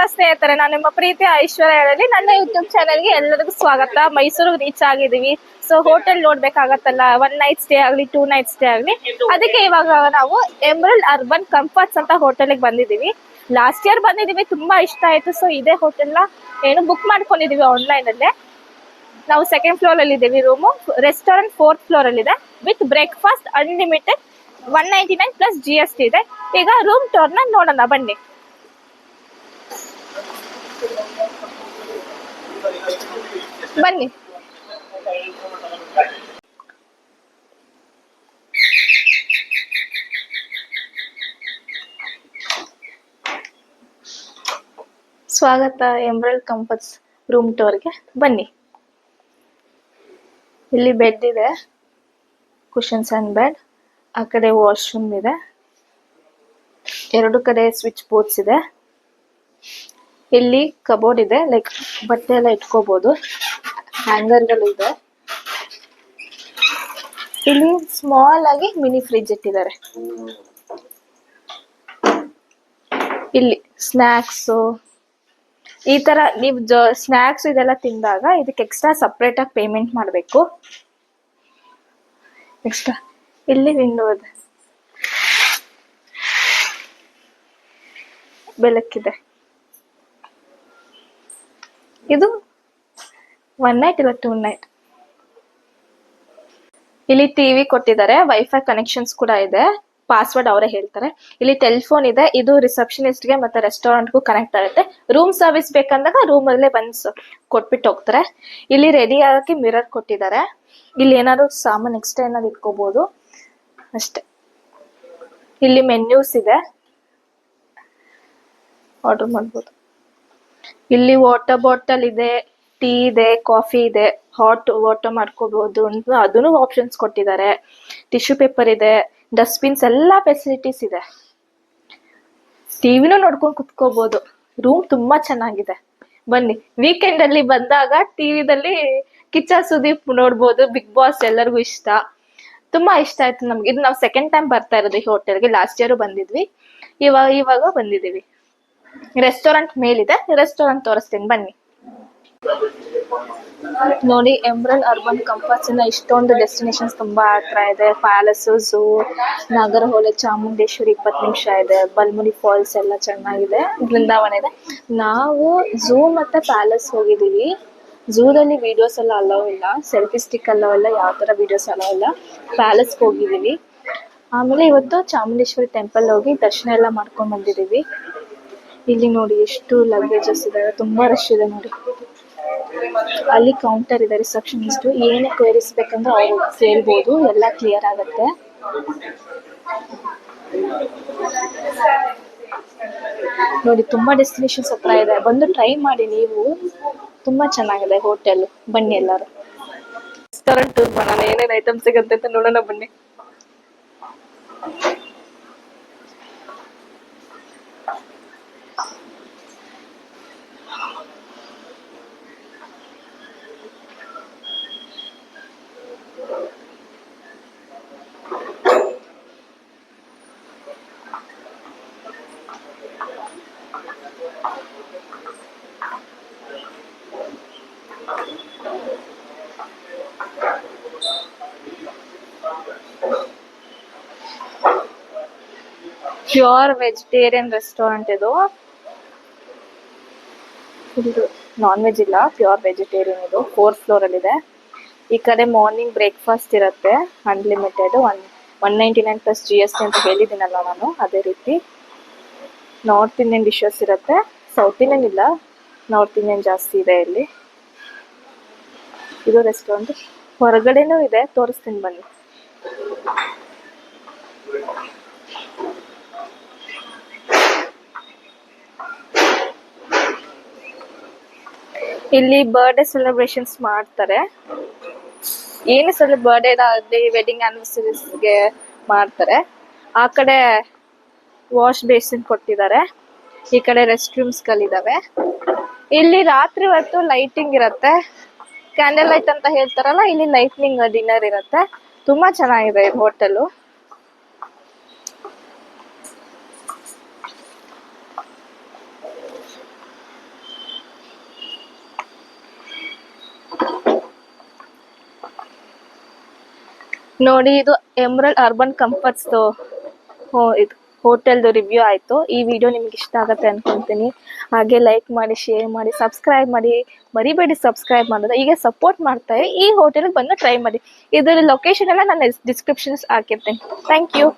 ನಮಸ್ಕಾರ ಸ್ನೇಹಿತರೆ ನಾನು ನಿಮ್ಮ ಪ್ರೀತಿ ಐಶ್ವರ್ಯ ಹೇಳಿ ನನ್ನ ಯೂಟ್ಯೂಬ್ ಚಾನೆಲ್ಗೆ ಎಲ್ಲರಿಗೂ ಸ್ವಾಗತ. ಮೈಸೂರಿಗೆ ರೀಚ್ ಆಗಿದ್ದೀವಿ. ಸೊ ಹೋಟೆಲ್ ನೋಡ್ಬೇಕಾಗತ್ತಲ್ಲ ಒನ್ ನೈಟ್ ಸ್ಟೇ ಆಗಲಿ ಟೂ ನೈಟ್ ಸ್ಟೇ ಆಗಲಿ. ಅದಕ್ಕೆ ಇವಾಗ ನಾವು ಎಮ್ರಲ್ ಅರ್ಬನ್ ಕಂಫರ್ಟ್ಸ್ ಅಂತ ಹೋಟೆಲ್ಗೆ ಬಂದಿದ್ದೀವಿ. ಲಾಸ್ಟ್ ಇಯರ್ ಬಂದಿದ್ದೀವಿ ತುಂಬಾ ಇಷ್ಟ ಆಯ್ತು. ಸೊ ಇದೇ ಹೋಟೆಲ್ನ ಏನು ಬುಕ್ ಮಾಡ್ಕೊಂಡಿದ್ದೀವಿ ಆನ್ಲೈನಲ್ಲೇ ನಾವು ಸೆಕೆಂಡ್ ಫ್ಲೋರ್ ಅಲ್ಲಿ ಇದ್ದೀವಿ ರೂಮು ರೆಸ್ಟೋರೆಂಟ್ ಫೋರ್ತ್ ಫ್ಲೋರ್ ಅಲ್ಲಿ ಇದೆ. With breakfast unlimited one ninety nine plus G S T ಇದೆ. ಈಗ ರೂಮ್ ಟೋರ್ನ ನೋಡೋಣ ಬನ್ನಿ. ಬನ್ನಿ. ಸ್ವಾಗತ ಎಂಬ್ರಲ್ ಕಂಪಸ್ ರೂಮ್ ಟೋರ್ಗೆ ಬನ್ನಿ. ಇಲ್ಲಿ ಬೆಡ್ ಇದೆ. ಕುಷನ್ಸ್ ಅಂಡ್ ಬೆಡ್ ಆ ಕಡೆ ವಾಶ್ರೂಮ್ ಇದೆ. ಎರಡು ಕಡೆ ಸ್ವಿಚ್ ಬೋರ್ಡ್ಸ್ ಇದೆ. ಇಲ್ಲಿ ಕಬೋರ್ಡ್ ಇದೆ ಲೈಕ್ ಬಟ್ಟೆ ಎಲ್ಲ ಇಟ್ಕೋಬಹುದು ಹ್ಯಾಂಗರ್ಗಳು ಇದೆ. ಇಲ್ಲಿ ಸ್ಮಾಲ್ ಆಗಿ ಮಿನಿ ಫ್ರಿಜ್ ಇಟ್ಟಿದ್ದಾರೆ. ಇಲ್ಲಿ ಸ್ನಾಕ್ಸ್ ಈ ತರ ನೀವು ಸ್ನಾಕ್ಸ್ ಇದೆಲ್ಲ ತಿಂದಾಗ ಇದಕ್ಕೆ ಎಕ್ಸ್ಟ್ರಾ ಸಪ್ರೇಟ್ ಆಗಿ ಪೇಮೆಂಟ್ ಮಾಡಬೇಕು. ಎಕ್ಸ್ಟ್ರಾ ಇಲ್ಲಿ ವಿಂಡೋ ಇದೆ ಬೆಳಕಿದೆ. ಇದು ಒನ್ ನೈಟ್ ಇಲ್ಲ ಟೂ ನೈಟ್ ಇಲ್ಲಿ ಟಿವಿ ಕೊಟ್ಟಿದ್ದಾರೆ ವೈಫೈ ಕನೆಕ್ಷನ್ಸ್ ಕೂಡ ಇದೆ. ಪಾಸ್ವರ್ಡ್ ಅವರೇ ಹೇಳ್ತಾರೆ. ಇಲ್ಲಿ ಟೆಲಿಫೋನ್ ಇದೆ, ಇದು ರಿಸೆಪ್ಷನಿಸ್ಟ್ಗೆ ಮತ್ತೆ ರೆಸ್ಟೋರೆಂಟ್ಗೂ ಕನೆಕ್ಟ್ ಆಗುತ್ತೆ. ರೂಮ್ ಸರ್ವಿಸ್ ಬೇಕಂದಾಗ ರೂಮ್ ಅಲ್ಲೇ ಬಂದು ಕೊಟ್ಬಿಟ್ಟು ಹೋಗ್ತಾರೆ. ಇಲ್ಲಿ ರೆಡಿ ಆಗಕ್ಕೆ ಮಿರರ್ ಕೊಟ್ಟಿದ್ದಾರೆ. ಇಲ್ಲಿ ಏನಾದ್ರು ಸಾಮಾನ್ ಎಕ್ಸ್ಟ್ರಾ ಏನಾದ್ರು ಇಟ್ಕೋಬಹುದು ಅಷ್ಟೇ. ಇಲ್ಲಿ ಮೆನ್ಯೂಸ್ ಇದೆ. ಆರ್ಡರ್ ಮಾಡ್ಬೋದು. ಇಲ್ಲಿ ವಾಟರ್ ಬಾಟಲ್ ಇದೆ ಟೀ ಇದೆ ಕಾಫಿ ಇದೆ. ಹಾಟ್ ವಾಟರ್ ಮಾಡ್ಕೋಬಹುದು ಅಂತ ಅದನ್ನು ಆಪ್ಷನ್ಸ್ ಕೊಟ್ಟಿದ್ದಾರೆ. ಟಿಶ್ಯೂ ಪೇಪರ್ ಇದೆ ಡಸ್ಟ್ಬಿನ್ಸ್ ಎಲ್ಲ ಫೆಸಿಲಿಟೀಸ್ ಇದೆ. ಟಿವಿನೂ ನೋಡ್ಕೊಂಡು ಕುತ್ಕೋಬಹುದು ರೂಮ್ ತುಂಬಾ ಚೆನ್ನಾಗಿದೆ. ಬನ್ನಿ ವೀಕೆಂಡ್ ಅಲ್ಲಿ ಬಂದಾಗ ಟಿವಿದಲ್ಲಿ ಕಿಚ್ಚ ಸುದೀಪ್ ನೋಡ್ಬೋದು. ಬಿಗ್ ಬಾಸ್ ಎಲ್ಲರಿಗೂ ಇಷ್ಟ. ತುಂಬಾ ಇಷ್ಟ ಆಯ್ತು ನಮ್ಗೆ. ಇದು ನಾವು ಸೆಕೆಂಡ್ ಟೈಮ್ ಬರ್ತಾ ಇರೋದು ಈ ಹೋಟೆಲ್ಗೆ ಲಾಸ್ಟ್ ಇಯರ್ ಬಂದಿದ್ವಿ. ಇವಾಗ ಇವಾಗ ಬಂದಿದೀವಿ ರೆಸ್ಟೋರೆಂಟ್ ಮೇಲಿದೆ. ರೆಸ್ಟೋರೆಂಟ್ ತೋರಿಸ್ತೀನಿ. ಬನ್ನಿ. ನೋಡಿ ಎಮ್ರಲ್ ಅರ್ಬನ್ ಕಂಫರ್ಟ್ಸ್ ಇಂದ ಇಷ್ಟೊಂದು ಡೆಸ್ಟಿನೇಷನ್ಸ್ ತುಂಬಾ ಹತ್ರ ಇದೆ. ಪ್ಯಾಲೇಸ್ ಝೂ ಹೋಲೆ, ಚಾಮುಂಡೇಶ್ವರಿ ಇಪ್ಪತ್ತು ನಿಮಿಷ ಇದೆ. ಬಲ್ಮುರಿ ಫಾಲ್ಸ್ ಎಲ್ಲ ಚೆನ್ನಾಗಿದೆ. ಬೃಂದಾವನ ಇದೆ. ನಾವು ಝೂ ಮತ್ತೆ ಪ್ಯಾಲೇಸ್ ಹೋಗಿದೀವಿ ಝೂದಲ್ಲಿ ವಿಡಿಯೋಸ್ ಎಲ್ಲ ಅಲೋ ಇಲ್ಲ. ಸೆಲ್ಫಿ ಸ್ಟಿಕ್ ಅಲೋ ಇಲ್ಲ. ಯಾವ ತರ ವಿಡಿಯೋಸ್ ಅಲೋ ಇಲ್ಲ. ಪ್ಯಾಲೇಸ್ ಹೋಗಿದೀವಿ ಆಮೇಲೆ ಇವತ್ತು ಚಾಮುಂಡೇಶ್ವರಿ ಟೆಂಪಲ್ ಹೋಗಿ ದರ್ಶನ ಎಲ್ಲ ಮಾಡ್ಕೊಂಡ್ ಬಂದಿದೀವಿ ಇಲ್ಲಿ ನೋಡಿ ಎಷ್ಟು ಲಗೇಜಸ್ ಇದಾವೆ. ತುಂಬಾ ರಶ್ ಇದೆ ನೋಡಿ. ಅಲ್ಲಿ ಕೌಂಟರ್ ಇದೆ ರಿಸೆಪ್ಷನಿಸ್ಟ್ ಏನೇ ಕ್ವೇರೀಸ್ ಬೇಕಂದ್ರೆ ಅವ್ರು ಕೇಳ್ಬೋದು, ಎಲ್ಲ ಕ್ಲಿಯರ್ ಆಗುತ್ತೆ. ನೋಡಿ, ತುಂಬಾ ಡೆಸ್ಟಿನೇಷನ್ಸ್ ಹತ್ರ ಇದೆ. ಬಂದು ಟ್ರೈ ಮಾಡಿ ನೀವು. ತುಂಬಾ ಚೆನ್ನಾಗಿದೆ ಹೋಟೆಲ್ ಬನ್ನಿ ಎಲ್ಲರೂ. ರೆಸ್ಟೋರೆಂಟ್ ಟೂರ್ ಮಾಡೋಣ. ಏನೇನು ಐಟಮ್ ಸಿಗುತ್ತೆ ಅಂತ ನೋಡೋಣ ಬನ್ನಿ. ಪ್ಯೂರ್ ವೆಜಿಟೇರಿಯನ್ ರೆಸ್ಟೋರೆಂಟ್ ಇದು. ಇದು ನಾನ್ ವೆಜ್ ಇಲ್ಲ ಪ್ಯೂರ್ ವೆಜಿಟೇರಿಯನ್ ಇದು. ಫೋರ್ತ್ ಫ್ಲೋರ್ ಅಲ್ಲಿ ಇದೆ. ಈ ಕಡೆ ಮಾರ್ನಿಂಗ್ ಬ್ರೇಕ್ಫಾಸ್ಟ್ ಇರುತ್ತೆ unlimited one one ninety nine plus G S T ಅಂತ ಹೇಳಿದ್ದೀನಲ್ಲ ನಾನು, ಅದೇ ರೀತಿ. ನಾರ್ತ್ ಇಂಡಿಯನ್ ಡಿಶಸ್ ಇರುತ್ತೆ ಸೌತ್ ಇಂಡಿಯನ್ ಇಲ್ಲ ನಾರ್ತ್ ಇಂಡಿಯನ್ ಜಾಸ್ತಿ ಇದೆ ಇಲ್ಲಿ. ಇದು ರೆಸ್ಟೋರೆಂಟ್ ಹೊರಗಡೆನೂ ಇದೆ, ತೋರಿಸ್ತೀನಿ ಬನ್ನಿ. ಇಲ್ಲಿ ಬರ್ಡೇ ಸೆಲೆಬ್ರೇಷನ್ಸ್ ಮಾಡ್ತಾರೆ. ಏನು ಸಲ ಬರ್ಡೇ ಆಗಲಿ ವೆಡ್ಡಿಂಗ್ ಆನಿವರ್ಸರೀಸ್ಗೆ ಮಾಡ್ತಾರೆ. ಆ ಕಡೆ ವಾಶ್ ಬೇಸಿನ್ ಕೊಟ್ಟಿದ್ದಾರೆ. ಈ ಕಡೆ ರೆಸ್ಟ್ ರೂಮ್ಸ್ಗಳಿದಾವೆ ಇಲ್ಲಿ ರಾತ್ರಿ ಹೊತ್ತು ಲೈಟಿಂಗ್ ಇರುತ್ತೆ. ಕ್ಯಾಂಡಲ್ ಲೈಟ್ ಅಂತ ಹೇಳ್ತಾರಲ್ಲ, ಇಲ್ಲಿ ಲೈಟ್ನಿಂಗ್ ಡಿನ್ನರ್ ಇರುತ್ತೆ. ತುಂಬಾ ಚೆನ್ನಾಗಿದೆ ಹೋಟೆಲು ನೋಡಿ, ಇದು ಎಮ್ರಲ್ ಅರ್ಬನ್ ಕಂಫರ್ಟ್ಸ್ದು ಹೋ, ಇದು ಹೋಟೆಲ್ದು ರಿವ್ಯೂ ಆಯಿತು. ಈ ವಿಡಿಯೋ ನಿಮ್ಗೆ ಇಷ್ಟ ಆಗುತ್ತೆ ಅನ್ಕೊಂತೀನಿ. ಹಾಗೆ ಲೈಕ್ ಮಾಡಿ ಶೇರ್ ಮಾಡಿ ಸಬ್ಸ್ಕ್ರೈಬ್ ಮಾಡಿ. ಮರಿಬೇಡಿ ಸಬ್ಸ್ಕ್ರೈಬ್ ಮಾಡೋದು. ಹೀಗೆ ಸಪೋರ್ಟ್ ಮಾಡ್ತಾರೆ ಈ ಹೋಟೆಲ್ಗೆ ಬಂದು ಟ್ರೈ ಮಾಡಿ. ಇದರ ಲೊಕೇಶನ್ ಎಲ್ಲ ನಾನು ಡಿಸ್ಕ್ರಿಪ್ಷನ್ಸ್ ಹಾಕಿರ್ತೀನಿ. Thank you